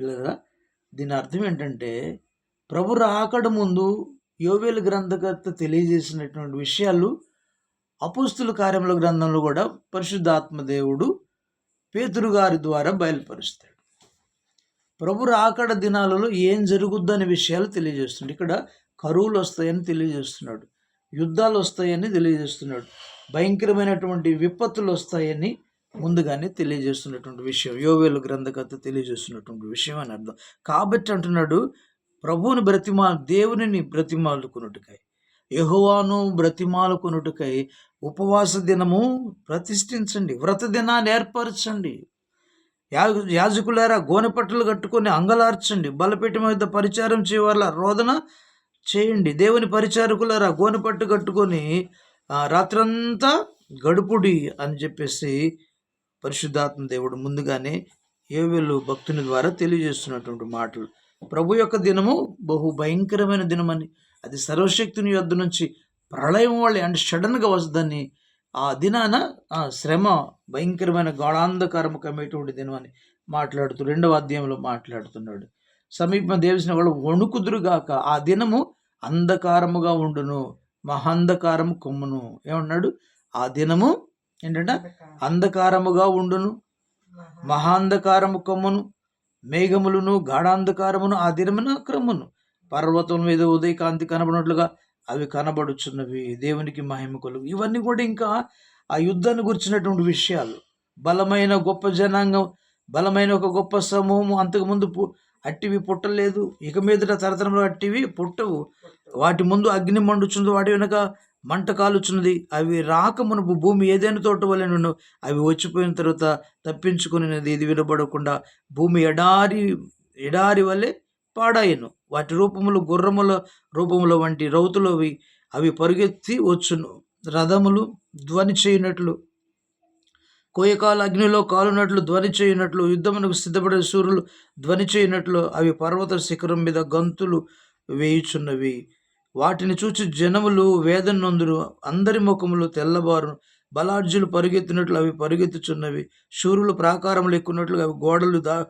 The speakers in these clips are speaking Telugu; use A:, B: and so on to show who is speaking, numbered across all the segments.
A: పిల్లరా దీని అర్థం ఏంటంటే ప్రభు రాకడ ముందు యోవేలు గ్రంథకర్త తెలియజేసినటువంటి విషయాలు అపుస్తుల కార్యముల గ్రంథంలో కూడా పరిశుద్ధాత్మ దేవుడు పేతురు గారి ద్వారా బయలుపరుస్తాడు. ప్రభు రాకడ దినాలలో ఏం జరుగుద్దనే విషయాలు తెలియజేస్తుంది ఇక్కడ కరువులు వస్తాయని తెలియజేస్తున్నాడు. యుద్ధాలు వస్తాయని తెలియజేస్తున్నాడు. భయంకరమైనటువంటి విపత్తులు వస్తాయని ముందుగానే తెలియజేస్తున్నటువంటి విషయం. యోవేలు గ్రంథకర్త తెలియజేస్తున్నటువంటి విషయం అని అర్థం. కాబట్టి అంటున్నాడు ప్రభువుని బ్రతిమా దేవునిని బ్రతిమాలుకున్నట్టుకై యహోవాను బ్రతిమాలుకున్నట్టుకై ఉపవాస దినము ప్రతిష్ఠించండి వ్రత దినాన్ని ఏర్పరచండి. యా యాజకులారా గోనెపట్టలు కట్టుకొని అంగలార్చండి బలపీఠం మీద పరిచారం చేయవల్ల రోదన చేయండి. దేవుని పరిచారకులారా గోనెపట్టు కట్టుకొని రాత్రంతా గడుపుడి అని చెప్పేసి పరిశుద్ధాత్మ దేవుడు ముందుగానే ఏవేలు భక్తుని ద్వారా తెలియజేస్తున్నటువంటి మాటలు. ప్రభు యొక్క దినము బహు భయంకరమైన దినమని అది సర్వశక్తుని యొద్ నుంచి ప్రళయం వాళ్ళే అంటే సడన్గా వస్తుందని ఆ దినాన ఆ శ్రమ భయంకరమైన గాఢాంధకారము కమ్మేటువంటి దినం అని మాట్లాడుతూ రెండవ అధ్యాయంలో మాట్లాడుతున్నాడు. సమీప దేవసిన వాళ్ళు వణుకుదురుగాక ఆ దినము అంధకారముగా ఉండును మహాంధకారము కొమ్మును. ఏమన్నాడు? ఆ దినము ఏంటంటే? అంధకారముగా ఉండును మహాంధకారము కొమ్మును మేఘములను గాఢాంధకారమును ఆ దినమున క్రమును పర్వతం మీద ఉదయకాంతి కనబడినట్లుగా అవి కనబడుచున్నవి. దేవునికి మహిమ కలుగు. ఇవన్నీ కూడా ఇంకా ఆ యుద్ధాన్ని గురించినటువంటి విషయాలు. బలమైన గొప్ప జనాంగం బలమైన ఒక గొప్ప సమూహం అంతకుముందు పు- అట్టివి పుట్టలేదు. ఇక మీదట తరతరంలో అట్టివి పుట్టవు. వాటి ముందు అగ్ని మండుచుంది వాటి వెనక మంట కాలుచున్నది. అవి రాకమునుపు భూమి ఏదైనా తోట వల్ల నుండు అవి వచ్చిపోయిన తర్వాత తప్పించుకునేది ఇది వినబడకుండా భూమి ఎడారి ఎడారి వలె పాడాయను వాటి రూపములు గుర్రముల రూపముల వంటి రౌతులవి. అవి పరుగెత్తి వచ్చును. రథములు ధ్వని చేయనట్లు కోయకాల అగ్నిలో కాలునట్లు ధ్వని చేయనట్లు యుద్ధమునకు సిద్ధపడే సూర్యులు ధ్వని చేయనట్లు అవి పర్వత శిఖరం మీద గంతులు వేయుచున్నవి. వాటిని చూచి జనములు వేదన నొందురు అందరి ముఖములు తెల్లబారు బలార్జులు పరుగెత్తినట్లు అవి పరుగెత్తుచున్నవి. శూరులు ప్రాకారములు ఎక్కున్నట్లుగా అవి గోడలు దా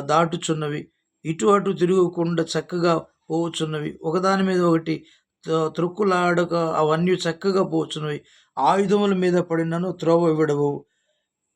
A: దాటుచున్నవి. ఇటు అటు తిరగకుండా చక్కగా పోవచ్చున్నవి ఒకదాని మీద ఒకటి త- త్రొక్కులాడక అవన్నీ చక్కగా పోవచ్చున్నవి ఆయుధముల మీద పడినను త్రోవ విడవు.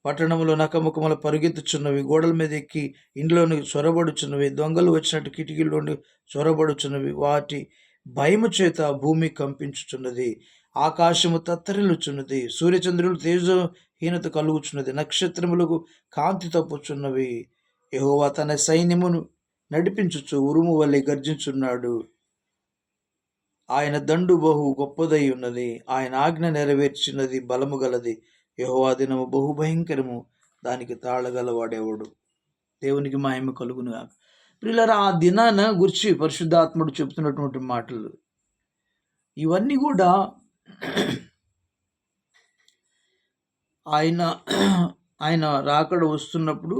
A: పట్టణములు నకముఖముల పరుగెత్తుచున్నవి. గోడల మీద ఎక్కి ఇంట్లోని చొరబడుచున్నవి. దొంగలు వచ్చినట్టు కిటికీలోని చొరబడుచున్నవి. వాటి భయము చేత భూమి కంపించుచున్నది ఆకాశము తత్తరిల్లుచున్నది సూర్యచంద్రులు తేజహీనత కలుగుచున్నది నక్షత్రములకు కాంతి తప్పుచున్నవి. యహోవా తన సైన్యమును నడిపించుచు ఉరుము వల్లే గర్జించున్నాడు. ఆయన దండు బహు గొప్పదై ఉన్నది ఆయన ఆజ్ఞ నెరవేర్చినది బలము గలది. యహోవా దినము బహు భయంకరము దానికి తాళగలవాడేవాడు దేవునికి మహిమ కలుగును ప్రియులరా ఆ దినాన గురించి పరిశుద్ధాత్ముడు చెప్తున్నటువంటి మాటలు. ఇవన్నీ కూడా ఆయన ఆయన రాకడ వస్తున్నప్పుడు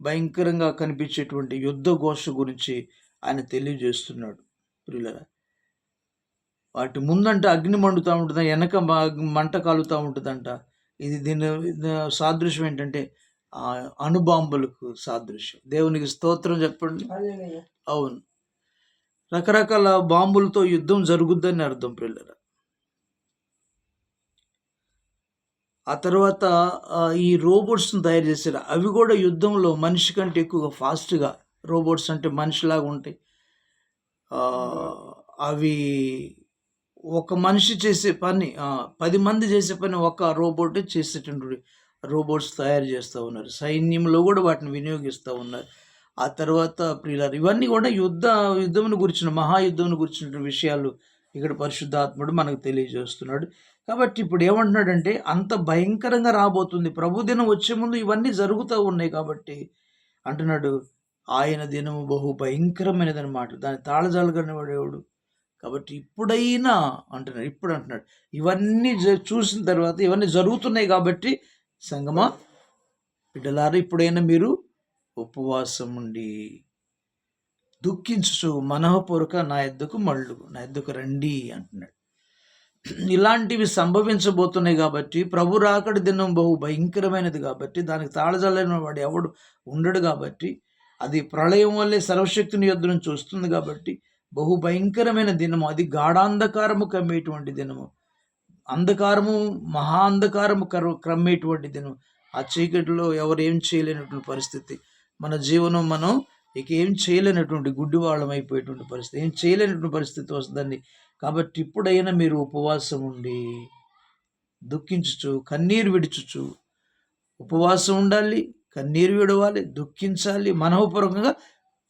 A: భయంకరంగా కనిపించేటువంటి యుద్ధ ఘోష గురించి ఆయన తెలియజేస్తున్నాడు ప్రియులరా వాటి ముందంట అగ్ని మండుతూ ఉంటుందా వెనక మంట కాలుతూ ఉంటుందంట. ఇది దీని సాదృశ్యం ఏంటంటే అణుబాంబులకు సాదృశ్యం. దేవునికి స్తోత్రం చెప్పండి? అవును. రకరకాల బాంబులతో యుద్ధం జరుగుద్దని అర్థం పిల్లల ఆ తర్వాత ఈ రోబోట్స్ని తయారు చేశారు. అవి కూడా యుద్ధంలో మనిషి కంటే ఎక్కువగా ఫాస్ట్గా రోబోట్స్ అంటే మనిషిలాగా ఉంటాయి. అవి ఒక మనిషి చేసే పని పది మంది చేసే పని ఒక రోబోట్ చేసేటువంటి రోబోట్స్ తయారు చేస్తూ ఉన్నారు. సైన్యంలో కూడా వాటిని వినియోగిస్తూ ఉన్నారు. ఆ తర్వాత ప్రియులారు ఇవన్నీ కూడా యుద్ధ యుద్ధమును గురించిన మహాయుద్ధమును గురించిన విషయాలు ఇక్కడ పరిశుద్ధాత్ముడు మనకు తెలియజేస్తున్నాడు. కాబట్టి ఇప్పుడు ఏమంటున్నాడంటే అంత భయంకరంగా రాబోతుంది. ప్రభు దినం వచ్చే ముందు ఇవన్నీ జరుగుతూ ఉన్నాయి కాబట్టి అంటున్నాడు ఆయన దినము బహు భయంకరమైనది అనమాట దాని తాళజాలుగానే వాడేవాడు కాబట్టి ఇప్పుడైనా అంటున్నాడు ఇప్పుడు అంటున్నాడు. ఇవన్నీ జ- చూసిన తర్వాత ఇవన్నీ జరుగుతున్నాయి కాబట్టి సంగమా? బిడ్డలారా ఇప్పుడైనా మీరు ఉపవాసం ఉండి దుఃఖించు మనఃపూర్వక నా ఎద్దుకు మళ్ళు నా ఎద్దుకు రండి అంటున్నాడు. ఇలాంటివి సంభవించబోతున్నాయి కాబట్టి ప్రభు రాకడి దినం బహు భయంకరమైనది కాబట్టి దానికి తాళజాలైన వాడు ఎవడు ఉండడు కాబట్టి అది ప్రళయం వల్లే సర్వశక్తిని యుద్ధం నుంచి వస్తుంది కాబట్టి బహు భయంకరమైన దినము అది గాఢాంధకారము కమ్మేటువంటి దినము. అంధకారము మహా అంధకారము కర క్రమ్మేటువంటి దినం ఆ చీకటిలో ఎవరు ఏం చేయలేనటువంటి పరిస్థితి. మన జీవనం మనం ఇక ఏం చేయలేనటువంటి గుడ్డివాళ్ళం అయిపోయేటువంటి పరిస్థితి. ఏం చేయలేనటువంటి పరిస్థితి వస్తుందండి. కాబట్టి ఇప్పుడైనా మీరు ఉపవాసం ఉండి దుఃఖించుచు కన్నీరు విడుచుచు ఉపవాసం ఉండాలి కన్నీరు విడవాలి దుఃఖించాలి మనోపూర్వకంగా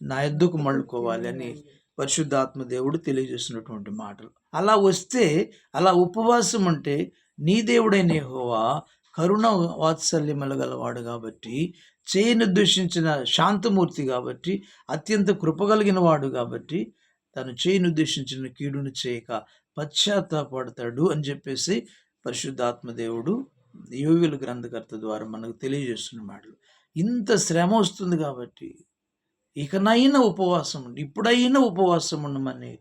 A: నా ఎద్దుకు మళ్ళుకోవాలి అని పరిశుద్ధాత్మ దేవుడు తెలియజేస్తున్నటువంటి మాటలు. అలా వస్తే అలా ఉపవాసం అంటే నీ దేవుడైన హోవా కరుణ వాత్సల్యములు గలవాడు కాబట్టి చేయను ఉద్దేశించిన శాంతమూర్తి కాబట్టి అత్యంత కృపగలిగిన వాడు కాబట్టి తను చేయను ఉద్దేశించిన కీడును చేయక పశ్చాత్తాపడతాడు అని చెప్పేసి పరిశుద్ధాత్మదేవుడు యోగుల గ్రంథకర్త ద్వారా మనకు తెలియజేస్తున్న మాటలు. ఇంత శ్రమ వస్తుంది కాబట్టి ఇకనైనా ఉపవాసం ఉండి ఇప్పుడైనా ఉపవాసం ఉండమని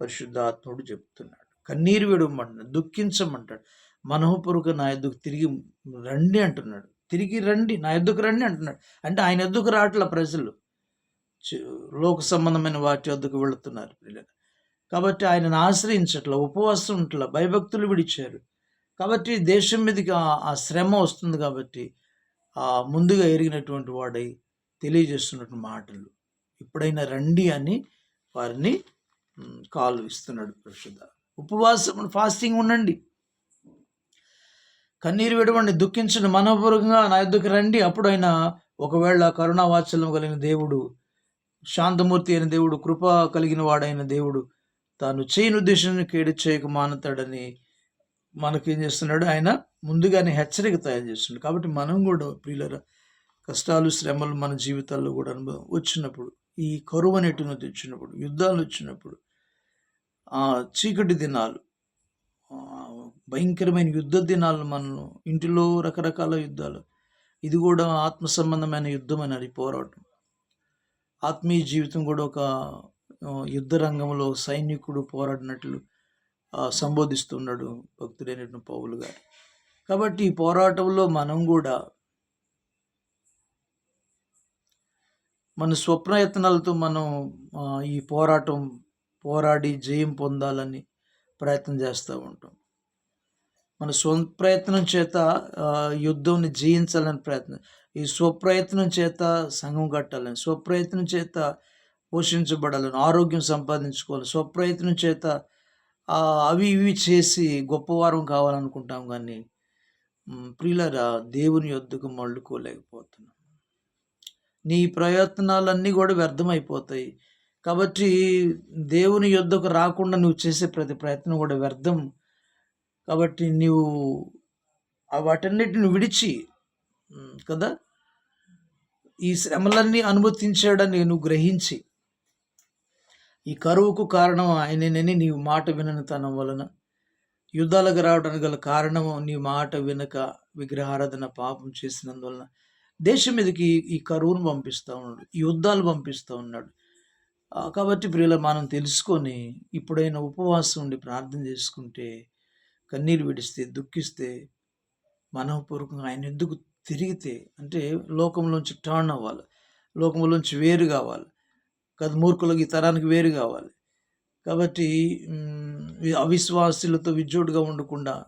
A: పరిశుద్ధాత్ముడు చెప్తున్నాడు. కన్నీరు విడవమంటున్నాడు దుఃఖించమంటాడు. మనోపూర్వక నా ఎద్దుకు తిరిగి రండి అంటున్నాడు. తిరిగి రండి నా ఎద్దుకు రండి అంటున్నాడు. అంటే ఆయన ఎద్దుకు రావట్ల ప్రజలు. లోక సంబంధమైన వాటి వద్దకు వెళుతున్నారు పిల్లలు కాబట్టి ఆయనను ఆశ్రయించట్ల ఉపవాసం ఉంటల భయభక్తులు విడిచారు. కాబట్టి దేశం మీదకి ఆ- శ్రమ వస్తుంది కాబట్టి ఆ ముందుగా ఎరిగినటువంటి వాడై తెలియజేస్తున్నటువంటి మాటలు. ఇప్పుడైనా రండి అని వారిని కాలు ఇస్తున్నాడు పరిశుద్ధ. ఉపవాసం ఫాస్టింగ్ ఉండండి. కన్నీరు విడవండి దుఃఖించండి మనోపూర్వకంగా నా ఎద్దుకు రండి. అప్పుడు ఆయన ఒకవేళ కరుణావాత్సల్యం కలిగిన దేవుడు శాంతమూర్తి అయిన దేవుడు కృప కలిగిన వాడైన దేవుడు తాను చేయని ఉద్దేశాన్ని కేడు చేయక మానుతాడని మనకేం చేస్తున్నాడు? ఆయన ముందుగానే హెచ్చరిక తయారు చేస్తున్నాడు. కాబట్టి మనం కూడా ప్రియులర కష్టాలు శ్రమలు మన జీవితాల్లో కూడా అనుభవం వచ్చినప్పుడు ఈ కరువు అనేటువంటి వచ్చినప్పుడు యుద్ధాలు వచ్చినప్పుడు చీకటి దినాలు. భయంకరమైన యుద్ధ దినాలు మనం ఇంటిలో రకరకాల యుద్ధాలు. ఇది కూడా ఆత్మ సంబంధమైన యుద్ధం అని అది పోరాటం. ఆత్మీయ జీవితం కూడా ఒక యుద్ధ రంగంలో సైనికుడు పోరాడినట్లు సంబోధిస్తున్నాడు భక్తుడైనటువంటి పౌలు గారు. కాబట్టి ఈ పోరాటంలో మనం కూడా మన స్వప్నయత్నాలతో మనం ఈ పోరాటం పోరాడి జయం పొందాలని ప్రయత్నం చేస్తూ ఉంటాం. మన స్వప్రయత్నం చేత యుద్ధంని జయించాలని ప్రయత్నం ఈ స్వప్రయత్నం చేత సంఘం కట్టాలని స్వప్రయత్నం చేత పోషించబడాలని ఆరోగ్యం సంపాదించుకోవాలి స్వప్రయత్నం చేత అవి ఇవి చేసి గొప్పవారం కావాలనుకుంటాం కానీ ప్రియులరా దేవుని యొద్దకు మళ్ళుకోలేకపోతున్నాం. నీ ప్రయత్నాలన్నీ కూడా వ్యర్థమైపోతాయి. కాబట్టి దేవుని యొద్దకు రాకుండా నువ్వు చేసే ప్రతి ప్రయత్నం కూడా వ్యర్థం. కాబట్టి నీవు వాటన్నిటిని విడిచి కదా? ఈ శ్రమలన్నీ అనుమతించాడని నువ్వు గ్రహించి ఈ కరువుకు కారణం ఆయననని నీవు మాట విననితనం వలన యుద్ధాలకు రావడానికి గల కారణము నీ మాట వినక విగ్రహారాధన పాపం చేసినందువలన దేశం మీదకి ఈ- కరువును పంపిస్తూ ఉన్నాడు ఈ యుద్ధాలు పంపిస్తూ ఉన్నాడు. కాబట్టి ప్రియుల మనం తెలుసుకొని ఇప్పుడైనా ఉపవాసం ఉండి ప్రార్థన చేసుకుంటే కన్నీరు విడిస్తే దుఃఖిస్తే మనపూర్వకంగా ఆయన ఎందుకు తిరిగితే అంటే లోకంలోంచి టర్న్ అవ్వాలి. లోకంలోంచి వేరు కావాలి. కదా మూర్ఖులకు ఈ తరానికి వేరు కావాలి. కాబట్టి అవిశ్వాసులతో విజ్జోడుగా ఉండకుండా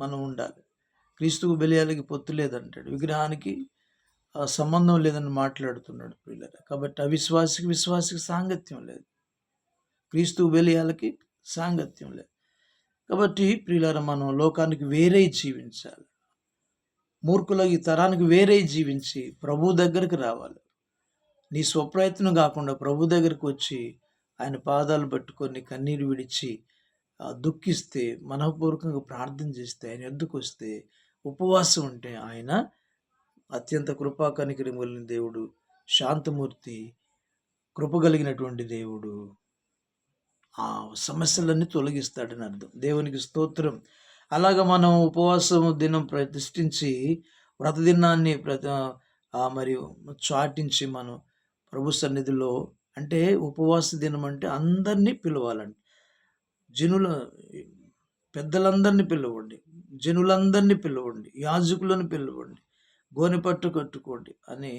A: మనం ఉండాలి. క్రీస్తుకు బలియాలకి పొత్తు లేదంటాడు. విగ్రహానికి సంబంధం లేదని మాట్లాడుతున్నాడు పిల్లలు. కాబట్టి అవిశ్వాసికి విశ్వాసికి సాంగత్యం లేదు. క్రీస్తు బలియాలకి సాంగత్యం లేదు. కాబట్టి ప్రియులారా మనం లోకానికి వేరే జీవించాలి. మూర్ఖుల ఈ తరానికి వేరే జీవించి ప్రభు దగ్గరికి రావాలి. నీ స్వప్రయత్నం కాకుండా ప్రభు దగ్గరికి వచ్చి ఆయన పాదాలు పట్టుకొని కన్నీరు విడిచి దుఃఖిస్తే మనఃపూర్వకంగా ప్రార్థన చేస్తే ఆయన ఎద్దుకు వస్తే ఉపవాసం ఉంటే ఆయన అత్యంత కృపా కనికరం కలిగిన దేవుడు శాంతమూర్తి కృప కలిగినటువంటి దేవుడు. ఆ సమస్యలన్నీ తొలగిస్తాడని అర్థం. దేవునికి స్తోత్రం. అలాగ మనం ఉపవాసం దినం ప్రతిష్ఠించి వ్రత దినాన్ని ప్రతి మరియు చాటించి మనం ప్రభు సన్నిధిలో అంటే ఉపవాస దినం అంటే అందరినీ పిలవాలండి. జనుల పెద్దలందరినీ పిలవండి. జనులందరినీ పిలవండి. యాజకులను పిలవండి. గోనె పట్టు కట్టుకోండి అని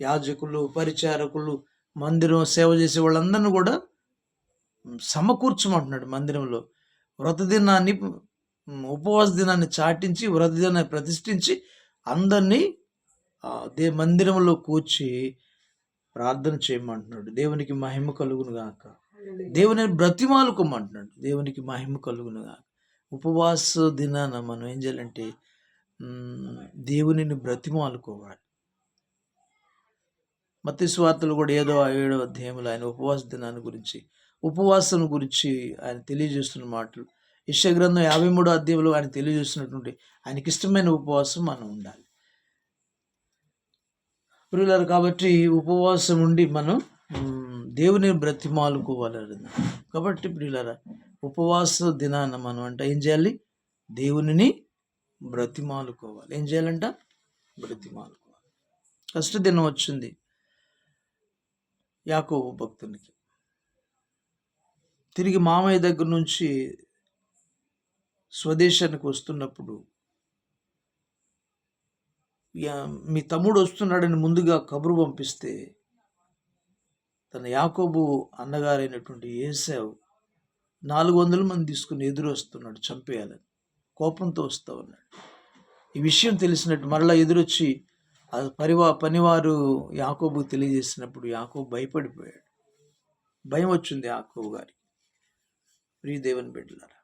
A: యాజకులు పరిచారకులు మందిరం సేవ చేసే వాళ్ళందరిని కూడా సమకూర్చమంటున్నాడు మందిరంలో. వ్రత దినాన్ని ఉమ్, ఉపవాస దినాన్ని చాటించి వ్రత దినాన్ని ప్రతిష్ఠించి అందరినీ దే మందిరంలో కూర్చి ప్రార్థన చేయమంటున్నాడు. దేవునికి మహిమ కలుగును గాక. దేవుని బ్రతిమాలుకోమంటున్నాడు. దేవునికి మహిమ కలుగును గాక. ఉపవాస దినాన మనం ఏం చేయాలంటే దేవునిని బ్రతిమాలుకోవాలి మత్స్వార్తలు కూడా ఏదో ఏడో అధ్యాయంలో ఆయన ఉపవాస దినాన్ని గురించి ఉపవాసం గురించి ఆయన తెలియజేస్తున్న మాటలు. ఇష్టగ్రంథం యాభై మూడో అధ్యాయంలో ఆయన తెలియజేస్తున్నటువంటి ఆయనకి ఇష్టమైన ఉపవాసం మనం ఉండాలి. ప్రియులారు కాబట్టి ఉపవాసం ఉండి మనం దేవుని బ్రతిమాలుకోవాలి కాబట్టి ప్రియులారా ఉపవాస దినాన మనం అంటే ఏం చేయాలి? దేవునిని బ్రతిమాలుకోవాలి. ఏం చేయాలంట? బ్రతిమాలుకోవాలి. కష్టదినం వచ్చింది యాకోబు భక్తునికి. తిరిగి మామయ్య దగ్గర నుంచి స్వదేశానికి వస్తున్నప్పుడు యా- మీ తమ్ముడు వస్తున్నాడని ముందుగా కబురు పంపిస్తే తన యాకోబు అన్నగారైనటువంటి ఏసావు నాలుగు వందల మంది తీసుకుని ఎదురు వస్తున్నాడు చంపేయాలని. కోపంతో వస్తూ ఉన్నాడు. ఈ విషయం తెలిసినట్టు మరలా ఎదురొచ్చి ఆ పరివా పనివారు యాకోబు తెలియజేసినప్పుడు యాకోబు భయపడిపోయాడు. భయం వచ్చింది యాకోబు గారికి. ప్రియ దేవుని బిడ్డలారా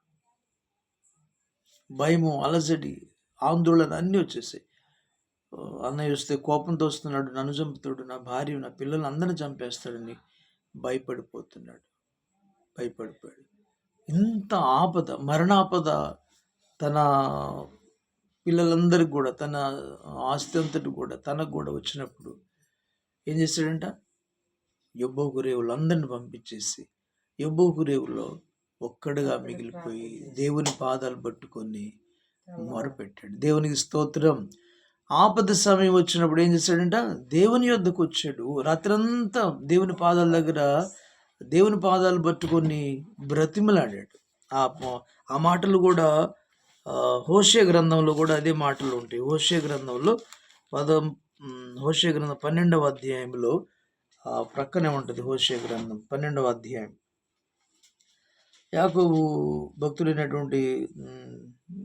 A: భయము అలజడి ఆందోళన అన్నీ వచ్చేసాయి. అన్నయ్య వస్తే కోపంతో వస్తున్నాడు నన్ను చంపుతాడు నా భార్య నా పిల్లలు అందరిని చంపేస్తాడని భయపడిపోతున్నాడు. భయపడిపోయాడు. ఇంత ఆపద మరణాపద తన పిల్లలందరికి కూడా తన ఆస్తి అంతటి కూడా తనకు కూడా వచ్చినప్పుడు ఏం చేశాడంట యొబ్బోకు రేవులు అందరిని పంపించేసి యొబ్బోకు రేవులో ఒక్కడుగా మిగిలిపోయి దేవుని పాదాలు పట్టుకొని మొరపెట్టాడు. దేవునికి స్తోత్రం. ఆపద సమయం వచ్చినప్పుడు ఏం చేశాడంట దేవుని యొద్దకు వచ్చాడు. రాత్రంతా దేవుని పాదాల దగ్గర దేవుని పాదాలు పట్టుకొని బ్రతిమలాడాడు. ఆ ఆ మాటలు కూడా హోషే గ్రంథంలో కూడా అదే మాటలు ఉంటాయి. హోషే గ్రంథంలో పదం హోషే గ్రంథం పన్నెండవ అధ్యాయంలో ప్రక్కనే ఉంటుంది హోషే గ్రంథం పన్నెండవ అధ్యాయం. యాకోబు భక్తుడైనటువంటి ఉమ్,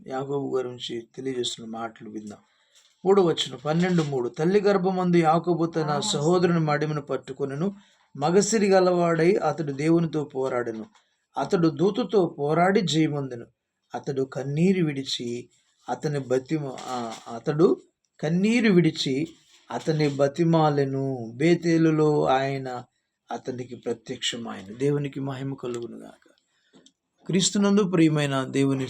A: యాకోబు గురించి తెలియజేస్తున్న మాటలు విందాం. మూడు వచ్చిన పన్నెండు మూడు. తల్లి గర్భమందు యాకోబు తన సహోదరుని మడిమను పట్టుకొనెను మగసిరి గలవాడై అతడు దేవునితో పోరాడెను. అతడు దూతతో పోరాడి జయమొందెను. అతడు కన్నీరు విడిచి అతని బతిమ అతడు కన్నీరు విడిచి అతని బతిమాలను. బేతేలులో ఆయన అతనికి ప్రత్యక్షమైన దేవునికి మహిమ కలుగునుగాక. క్రీస్తునందు ప్రియమైన దేవుని